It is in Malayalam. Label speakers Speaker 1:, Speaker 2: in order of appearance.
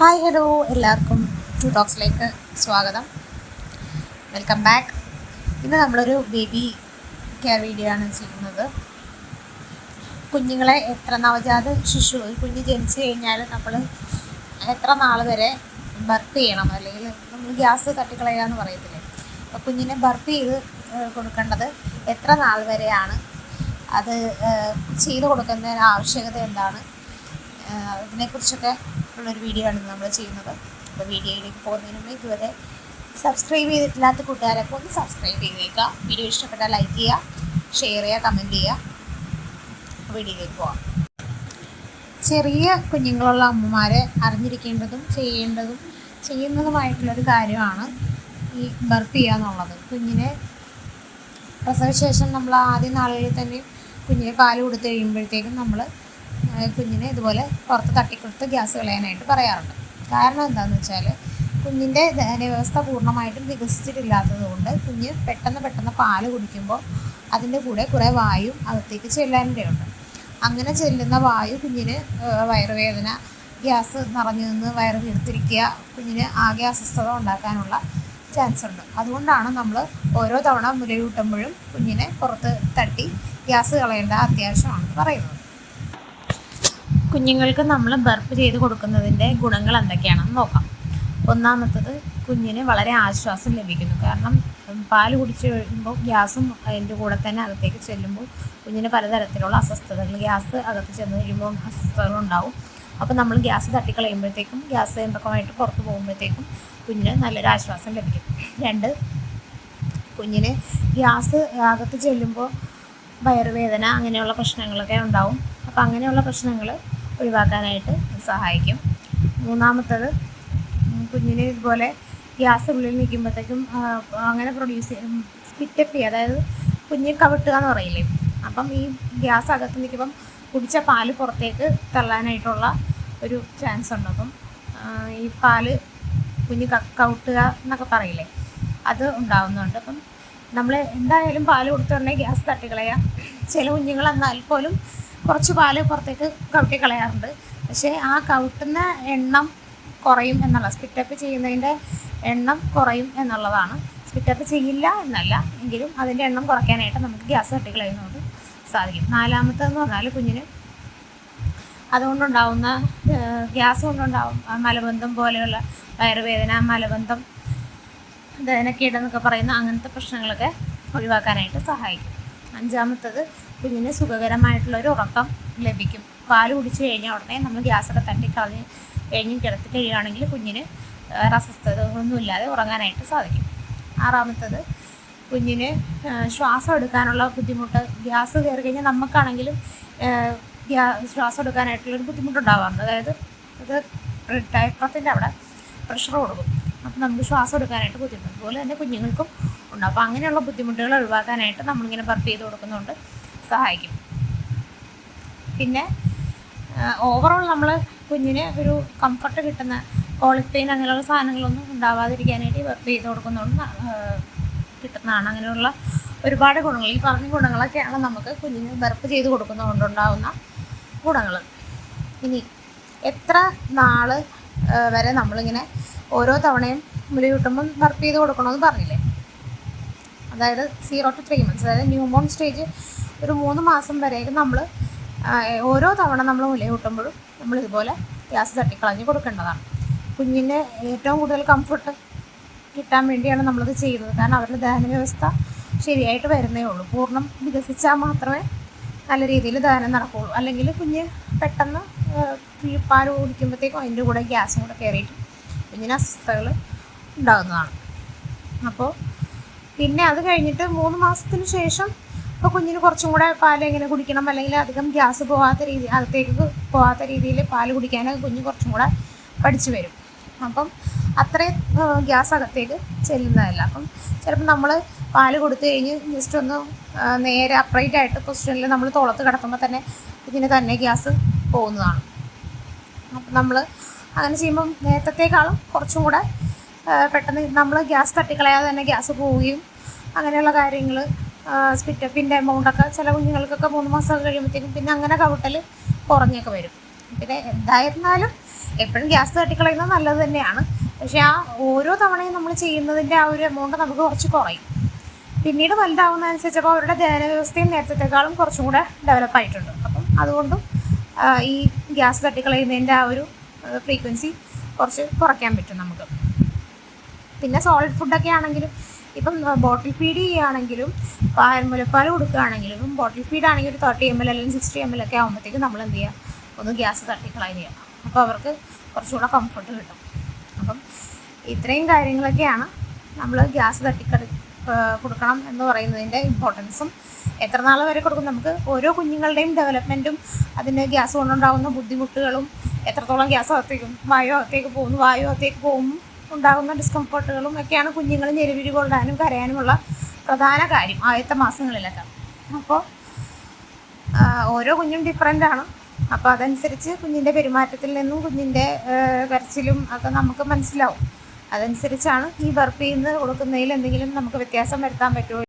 Speaker 1: ഹായ് ഹലോ എല്ലാവർക്കും ടു ടോക്സിലേക്ക് സ്വാഗതം. Welcome back. ഇന്ന് നമ്മളൊരു ബേബി കെയർ വീഡിയോ ആണ് ചെയ്യുന്നത്. കുഞ്ഞുങ്ങളെ എത്ര നവജാത ശിശു ഒരു കുഞ്ഞ് ജനിച്ചു കഴിഞ്ഞാൽ നമ്മൾ എത്ര നാൾ വരെ ബർത്ത് ചെയ്യണം? അല്ലെങ്കിൽ നമ്മൾ ഗ്യാസ് തട്ടിക്കളയുക എന്ന് പറയത്തില്ലേ? അപ്പോൾ കുഞ്ഞിനെ ബർത്ത് ചെയ്ത് കൊടുക്കേണ്ടത് എത്ര നാൾ വരെയാണ്? അത് ചെയ്ത് കൊടുക്കുന്നതിന് ആവശ്യകത എന്താണ്? ആഹ് ഇതിനെക്കുറിച്ചൊക്കെ ഉള്ളൊരു വീഡിയോ ആണ് നമ്മൾ ചെയ്യുന്നത്. അപ്പോൾ വീഡിയോയിലേക്ക് പോകുന്നതിന് മുമ്പ് ഇതുവരെ സബ്സ്ക്രൈബ് ചെയ്തിട്ടില്ലാത്ത കൂട്ടുകാരൊക്കെ ഒന്ന് സബ്സ്ക്രൈബ് ചെയ്തേക്കുക വീഡിയോ ഇഷ്ടപ്പെട്ടാൽ ലൈക്ക് ചെയ്യുക ഷെയർ ചെയ്യുക കമന്റ് ചെയ്യുക വീഡിയോയിലേക്ക് പോകാം ചെറിയ കുഞ്ഞുങ്ങളുള്ള അമ്മമാരെ അറിഞ്ഞിരിക്കേണ്ടതും ചെയ്യേണ്ടതും ചെയ്യുന്നതുമായിട്ടുള്ളൊരു കാര്യമാണ് ഈ ബർത്ത് ചെയ്യുക എന്നുള്ളത്. കുഞ്ഞിനെ പ്രസവശേഷം നമ്മൾ ആദ്യ നാളുകളിൽ തന്നെ കുഞ്ഞിനെ പാൽ കൊടുത്ത് കഴിയുമ്പോഴത്തേക്കും നമ്മൾ കുഞ്ഞിനെ ഇതുപോലെ പുറത്ത് തട്ടിക്കൊടുത്ത് ഗ്യാസ് കളയാനായിട്ട് പറയാറുണ്ട്. കാരണം എന്താണെന്ന് വെച്ചാൽ കുഞ്ഞിന്റെ ദഹനവ്യവസ്ഥ പൂർണമായിട്ടും വികസിച്ചിട്ടില്ലാത്തതുകൊണ്ട് കുഞ്ഞ് പെട്ടെന്ന് പെട്ടെന്ന് പാൽ കുടിക്കുമ്പോൾ അതിന്റെ കൂടെ കുറേ വായു അകത്തേക്ക് ചെല്ലാനിടയുണ്ട്. അങ്ങനെ ചെല്ലുന്ന വായു കുഞ്ഞിന് വയറുവേദന ഗ്യാസ് നിറഞ്ഞു നിന്ന് വയറ് വീർത്തിരിക്കുക കുഞ്ഞിന് ആകെ അസ്വസ്ഥത ഉണ്ടാക്കാനുള്ള ചാൻസ് ഉണ്ട്. അതുകൊണ്ടാണ് നമ്മൾ ഓരോ തവണ മുലയൂട്ടുമ്പോഴും കുഞ്ഞിനെ പുറത്ത് തട്ടി ഗ്യാസ് കളയേണ്ട അത്യാവശ്യമാണെന്ന് പറയുന്നത്. കുഞ്ഞുങ്ങൾക്ക് നമ്മൾ ബർപ്പ് ചെയ്ത് കൊടുക്കുന്നതിന്റെ ഗുണങ്ങൾ എന്തൊക്കെയാണെന്ന് നോക്കാം. ഒന്നാമത്തത് കുഞ്ഞിന് വളരെ ആശ്വാസം ലഭിക്കുന്നു. കാരണം പാൽ കുടിച്ച് കഴിയുമ്പോൾ ഗ്യാസും അതിന്റെ കൂടെ തന്നെ അകത്തേക്ക് ചെല്ലുമ്പോൾ കുഞ്ഞിന് പലതരത്തിലുള്ള അസ്വസ്ഥതകൾ ഗ്യാസ് അകത്ത് ചെന്ന് കഴിയുമ്പോൾ അസ്വസ്ഥതകൾ ഉണ്ടാവും. അപ്പോൾ നമ്മൾ ഗ്യാസ് തട്ടിക്കളയുമ്പോഴത്തേക്കും ഗ്യാസ് എമ്പക്കമായിട്ട് പുറത്ത് പോകുമ്പോഴത്തേക്കും കുഞ്ഞിന് നല്ലൊരു ആശ്വാസം ലഭിക്കും. രണ്ട് കുഞ്ഞിന് ഗ്യാസ് അകത്ത് ചെല്ലുമ്പോൾ വയറുവേദന അങ്ങനെയുള്ള പ്രശ്നങ്ങളൊക്കെ ഉണ്ടാവും. അപ്പോൾ അങ്ങനെയുള്ള പ്രശ്നങ്ങൾ ഒഴിവാക്കാനായിട്ട് സഹായിക്കും. മൂന്നാമത്തത് കുഞ്ഞിനെ ഇതുപോലെ ഗ്യാസ് ഉള്ളിൽ നിൽക്കുമ്പോഴത്തേക്കും അങ്ങനെ പ്രൊഡ്യൂസ് സ്പിറ്റപ്പ് ചെയ്യുക. അതായത് കുഞ്ഞ് കവിട്ടുക എന്ന് പറയില്ലേ? അപ്പം ഈ ഗ്യാസ് അകത്ത് നിൽക്കുമ്പം കുടിച്ച പാൽ പുറത്തേക്ക് തള്ളാനായിട്ടുള്ള ഒരു ചാൻസ് ഉണ്ട്. അപ്പം ഈ പാൽ കുഞ്ഞ് കവിട്ടുക എന്നൊക്കെ പറയില്ലേ? അത് ഉണ്ടാവുന്നുണ്ട്. അപ്പം നമ്മൾ എന്തായാലും പാൽ കൊടുത്തുടനെ ഗ്യാസ് തട്ടിക്കളയാം ചില കുഞ്ഞുങ്ങൾ എന്നാൽ പോലും കുറച്ച് പാൽ പുറത്തേക്ക് കവിട്ടി കളയാറുണ്ട്. പക്ഷേ ആ കവിട്ടുന്ന എണ്ണം കുറയും എന്നുള്ള സ്പിറ്റപ്പ് ചെയ്യുന്നതിന്റെ എണ്ണം കുറയും എന്നുള്ളതാണ്. സ്പിറ്റപ്പ് ചെയ്യില്ല എന്നല്ല എങ്കിലും അതിന്റെ എണ്ണം കുറയ്ക്കാനായിട്ട് നമുക്ക് ഗ്യാസ് തട്ടിക്കളയുന്നത് സാധിക്കും. നാലാമത്തെന്ന് പറഞ്ഞാൽ കുഞ്ഞിന് അതുകൊണ്ടുണ്ടാവുന്ന ഗ്യാസ് കൊണ്ടുണ്ടാവും മലബന്ധം പോലെയുള്ള വയറുവേദന മലബന്ധം ദഹനക്കേട് പറയുന്ന അങ്ങനത്തെ പ്രശ്നങ്ങളൊക്കെ ഒഴിവാക്കാനായിട്ട് സഹായിക്കും. അഞ്ചാമത്തത് കുഞ്ഞിന് സുഖകരമായിട്ടുള്ള ഒരു ഉറക്കം ലഭിക്കും. പാൽ കുടിച്ചു കഴിഞ്ഞാൽ ഉടനെ നമ്മൾ ഗ്യാസൊക്കെ തട്ടി കളഞ്ഞ് കഴിഞ്ഞ് കിടത്തി കഴിയുകയാണെങ്കിൽ കുഞ്ഞിന് വേറെ അസ്വസ്ഥതകളൊന്നുമില്ലാതെ ഉറങ്ങാനായിട്ട് സാധിക്കും. ആറാമത്തത് കുഞ്ഞിന് ശ്വാസം എടുക്കാനുള്ള ബുദ്ധിമുട്ട് ഗ്യാസ് കയറി കഴിഞ്ഞാൽ നമുക്കാണെങ്കിലും ശ്വാസം എടുക്കാനായിട്ടുള്ളൊരു ബുദ്ധിമുട്ടുണ്ടാവാറുണ്ട്. അതായത് അത് ഡയഫ്രത്തിന്റെ അവിടെ പ്രഷർ കൊടുക്കും. അപ്പം നമുക്ക് ശ്വാസം എടുക്കാനായിട്ട് ബുദ്ധിമുട്ട്. അതുപോലെ തന്നെ കുഞ്ഞുങ്ങൾക്കും ഉണ്ടാവും അപ്പോൾ അങ്ങനെയുള്ള ബുദ്ധിമുട്ടുകൾ ഒഴിവാക്കാനായിട്ട് നമ്മളിങ്ങനെ ബർപ്പ് ചെയ്ത് കൊടുക്കുന്നതുകൊണ്ട് സഹായിക്കും. പിന്നെ ഓവറോൾ നമ്മൾ കുഞ്ഞിന് ഒരു കംഫർട്ട് കിട്ടുന്ന കോളിക് പെയിൻ അങ്ങനെയുള്ള സാധനങ്ങളൊന്നും ഉണ്ടാവാതിരിക്കാനായിട്ട് ചെയ്ത് കൊടുക്കുന്നതുകൊണ്ട് കിട്ടുന്നതാണ്. അങ്ങനെയുള്ള ഒരുപാട് ഗുണങ്ങൾ. ഈ പറഞ്ഞ ഗുണങ്ങളൊക്കെയാണ് നമുക്ക് കുഞ്ഞിന് ബർപ്പ് ചെയ്ത് കൊടുക്കുന്നതുകൊണ്ടുണ്ടാകുന്ന ഗുണങ്ങൾ ഇനി എത്ര നാൾ വരെ നമ്മളിങ്ങനെ ഓരോ തവണയും മുലയൂട്ടുമ്പം ബർപ്പ് ചെയ്ത് കൊടുക്കണമെന്ന് പറഞ്ഞില്ലേ? അതായത് സീറോ ടു ത്രീ മന്ത്സ് അതായത് ന്യൂമോൺ സ്റ്റേജ് ഒരു മൂന്ന് മാസം വരെയൊക്കെ നമ്മൾ ഓരോ തവണ നമ്മൾ മുല കൂട്ടുമ്പോഴും നമ്മൾ ഇതുപോലെ ഗ്യാസ് തട്ടിക്കളഞ്ഞ് കൊടുക്കേണ്ടതാണ്. കുഞ്ഞിന് ഏറ്റവും കൂടുതൽ കംഫർട്ട് കിട്ടാൻ വേണ്ടിയാണ് നമ്മളത് ചെയ്യുന്നത്. കാരണം അവരുടെ ദഹന വ്യവസ്ഥ ശരിയായിട്ട് വരുന്നേ ഉള്ളൂ. പൂർണം വികസിച്ചാൽ മാത്രമേ നല്ല രീതിയിൽ ദഹനം നടക്കുകയുള്ളൂ. അല്ലെങ്കിൽ കുഞ്ഞ് പെട്ടെന്ന് പാൽ കുടിക്കുമ്പോഴത്തേക്കും അതിന്റെ കൂടെ ഗ്യാസും കൂടെ കയറിയിട്ട് കുഞ്ഞിന് അസ്വസ്ഥതകൾ ഉണ്ടാകുന്നതാണ്. അപ്പോൾ പിന്നെ അത് കഴിഞ്ഞിട്ട് മൂന്ന് മാസത്തിന് ശേഷം ഇപ്പോൾ കുഞ്ഞിന് കുറച്ചും കൂടെ പാൽ എങ്ങനെ കുടിക്കണം? അല്ലെങ്കിൽ അധികം ഗ്യാസ് പോകാത്ത രീതി അകത്തേക്ക് പോകാത്ത രീതിയിൽ പാൽ കുടിക്കാനൊക്കെ കുഞ്ഞ് കുറച്ചും കൂടെ പഠിച്ചു വരും. അപ്പം അത്രയും ഗ്യാസ് അകത്തേക്ക് ചെല്ലുന്നതല്ല. അപ്പം ചിലപ്പോൾ നമ്മൾ പാൽ കൊടുത്തു കഴിഞ്ഞ് ജസ്റ്റ് ഒന്ന് നേരെ അപ്രൈറ്റ് ആയിട്ട് പൊസിഷനിൽ നമ്മൾ തുളത്ത് കിടക്കുമ്പോൾ തന്നെ ഇതിന് തന്നെ ഗ്യാസ് പോകുന്നതാണ്. അപ്പം നമ്മൾ അങ്ങനെ ചെയ്യുമ്പം നേരത്തേക്കാളും കുറച്ചും കൂടെ പെട്ടെന്ന് നമ്മൾ ഗ്യാസ് തട്ടിക്കളയാതെ തന്നെ ഗ്യാസ് പോവുകയും അങ്ങനെയുള്ള കാര്യങ്ങൾ സ്പിറ്റപ്പിന്റെ എമൗണ്ടൊക്കെ ചില കുഞ്ഞുങ്ങൾക്കൊക്കെ മൂന്ന് മാസം കഴിയുമ്പോഴത്തേക്കും പിന്നെ അങ്ങനെ കവിട്ടൽ കുറഞ്ഞൊക്കെ വരും. പിന്നെ എന്തായിരുന്നാലും എപ്പോഴും ഗ്യാസ് തട്ടിക്കളയുന്നത് നല്ലത് തന്നെയാണ്. പക്ഷേ ആ ഓരോ തവണയും നമ്മൾ ചെയ്യുന്നതിന്റെ ആ ഒരു എമൗണ്ട് നമുക്ക് കുറച്ച് കുറയും. പിന്നീട് വലുതാവുന്നതനുസരിച്ചപ്പോൾ അവരുടെ ദഹന വ്യവസ്ഥയും നേരത്തെക്കാളും കുറച്ചും കൂടെ ഡെവലപ്പ് ആയിട്ടുണ്ട്. അപ്പം അതുകൊണ്ടും ഈ ഗ്യാസ് തട്ടിക്കളയുന്നതിന്റെ ആ ഒരു ഫ്രീക്വൻസി കുറച്ച് കുറയ്ക്കാൻ പറ്റും നമുക്ക്. പിന്നെ സോളിഡ് ഫുഡൊക്കെ ആണെങ്കിലും ഇപ്പം ബോട്ടിൽ ഫീഡ് ചെയ്യുകയാണെങ്കിലും പാൽ മുലപ്പാൽ കൊടുക്കുകയാണെങ്കിലും ഇപ്പം ബോട്ടിൽ ഫീഡ് ആണെങ്കിൽ ഒരു തേർട്ടി എം എൽ അല്ലെങ്കിൽ സിക്സ്റ്റി എം എൽ ഒക്കെ ആകുമ്പോഴത്തേക്കും നമ്മൾ എന്ത് ചെയ്യുക ഒന്ന് ഗ്യാസ് തട്ടിക്കളയുക ചെയ്യണം. അപ്പോൾ അവർക്ക് കുറച്ചുകൂടെ കംഫർട്ട് കിട്ടും. അപ്പം ഇത്രയും കാര്യങ്ങളൊക്കെയാണ് നമ്മൾ ഗ്യാസ് തട്ടിക്കളി കൊടുക്കണം എന്ന് പറയുന്നതിന്റെ ഇമ്പോർട്ടൻസും എത്ര നാൾ വരെ കൊടുക്കും? നമുക്ക് ഓരോ കുഞ്ഞുങ്ങളുടെയും ഡെവലപ്മെന്റും അതിന് ഗ്യാസ് കൊണ്ടുണ്ടാകുന്ന ബുദ്ധിമുട്ടുകളും എത്രത്തോളം ഗ്യാസ് അകത്തേക്കും വായു അകത്തേക്ക് പോകുന്നു വായു അകത്തേക്ക് പോകുമ്പോൾ ഉണ്ടാകുന്ന ഡിസ്കംഫർട്ടുകളും ഒക്കെയാണ് കുഞ്ഞുങ്ങൾ ഞെരുവിരി കൊള്ളാനും കരയാനുമുള്ള പ്രധാന കാര്യം ആദ്യത്തെ മാസങ്ങളിലൊക്കെ. അപ്പോൾ ഓരോ കുഞ്ഞും ഡിഫറെന്റ് ആണ്. അപ്പോൾ അതനുസരിച്ച് കുഞ്ഞിന്റെ പെരുമാറ്റത്തിൽ നിന്നും കുഞ്ഞിന്റെ കരച്ചിലും ഒക്കെ നമുക്ക് മനസ്സിലാവും. അതനുസരിച്ചാണ് ഈ ബർപ്പിൽ നിന്ന് കൊടുക്കുന്നതിൽ എന്തെങ്കിലും നമുക്ക് വ്യത്യാസം വരുത്താൻ പറ്റുമോ